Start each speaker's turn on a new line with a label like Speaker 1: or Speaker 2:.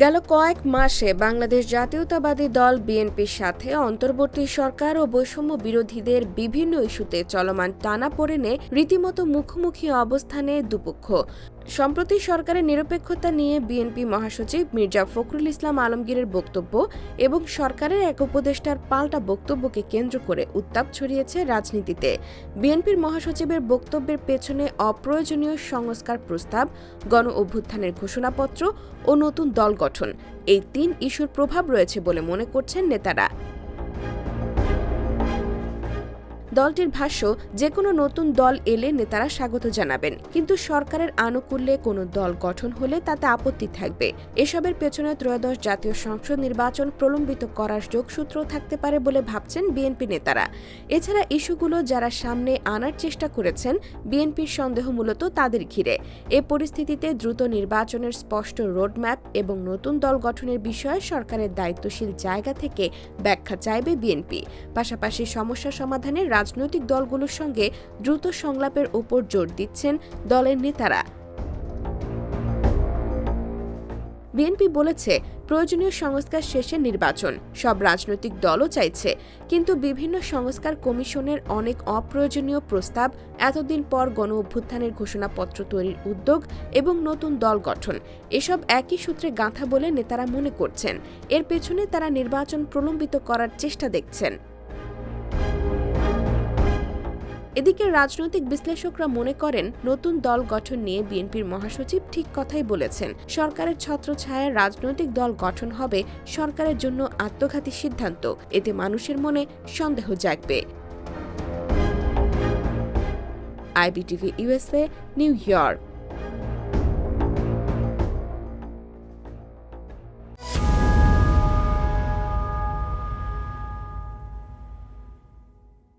Speaker 1: গেল কয়েক মাসে বাংলাদেশ জাতীয়তাবাদী দল বিএনপির সাথে অন্তর্বর্তী সরকার ও বৈষম্য বিরোধীদের বিভিন্ন ইস্যুতে চলমান টানাপোড়েনে রীতিমতো মুখোমুখি অবস্থানে দুপক্ষ। সম্প্রতি সরকারের নিরপেক্ষতা নিয়ে বিএনপি মহাসচিব মির্জা ফখরুল ইসলাম আলমগীরের বক্তব্য এবং সরকারের এক উপদেষ্টার পাল্টা বক্তব্যকে কেন্দ্র করে উত্তাপ ছড়িয়েছে রাজনীতিতে। বিএনপির মহাসচিবের বক্তব্যের পেছনে অপ্রয়োজনীয় সংস্কার প্রস্তাব গণ অভ্যুত্থানের ঘোষণাপত্র ও নতুন দল গঠন। এই তিন ইস্যুর প্রভাব রয়েছে বলে মনে করছেন নেতারা। দলটির ভাষ্য যে কোনো নতুন দল এলে নেতারা স্বাগত জানাবেন। কিন্তু সরকারের আনুকূল্যে কোনো দল গঠন হলে তাতে আপত্তি থাকবে। এসবের পেছনে ত্রয়োদশ জাতীয় সংসদ নির্বাচন প্রলম্বিত করার যোগসূত্র থাকতে পারে বলে ভাবছেন বিএনপি নেতারা। এছাড়া ইস্যুগুলো যারা সামনে আনার চেষ্টা করেছেন, বিএনপির সন্দেহ মূলত তাদের ঘিরে। এ পরিস্থিতিতে দ্রুত নির্বাচনের স্পষ্ট রোডম্যাপ এবং নতুন দল গঠনের বিষয়ে সরকারের দায়িত্বশীল জায়গা থেকে ব্যাখ্যা চাইবে বিএনপি। পাশাপাশি সমস্যা সমাধানে রাজনৈতিক দলগুলোর সঙ্গে দ্রুত সংলাপের ওপর জোর দিচ্ছেন দলের নেতারা। বিএনপি বলেছে, প্রয়োজনীয় সংস্কার শেষে নির্বাচন, সব রাজনৈতিক দলও চাইছে, কিন্তু বিভিন্ন সংস্কার কমিশনের অনেক অপ্রয়োজনীয় প্রস্তাব, এতদিন পর গণ অভ্যুত্থানের ঘোষণাপত্র তৈরির উদ্যোগ এবং নতুন দল গঠন, এসব একই সূত্রে গাঁথা বলে নেতারা মনে করছেন। এর পেছনে তারা নির্বাচন প্রলম্বিত করার চেষ্টা দেখছেন। এদিকে রাজনৈতিক বিশ্লেষকরা মনে করেন, নতুন দল গঠন নিয়ে বিএনপির মহাসচিব ঠিক কথাই বলেছেন। সরকারের ছত্রছায়ায় রাজনৈতিক দল গঠন হবে সরকারের জন্য আত্মঘাতী সিদ্ধান্ত। এতে মানুষের মনে সন্দেহ জাগবে। IBTV USA New York.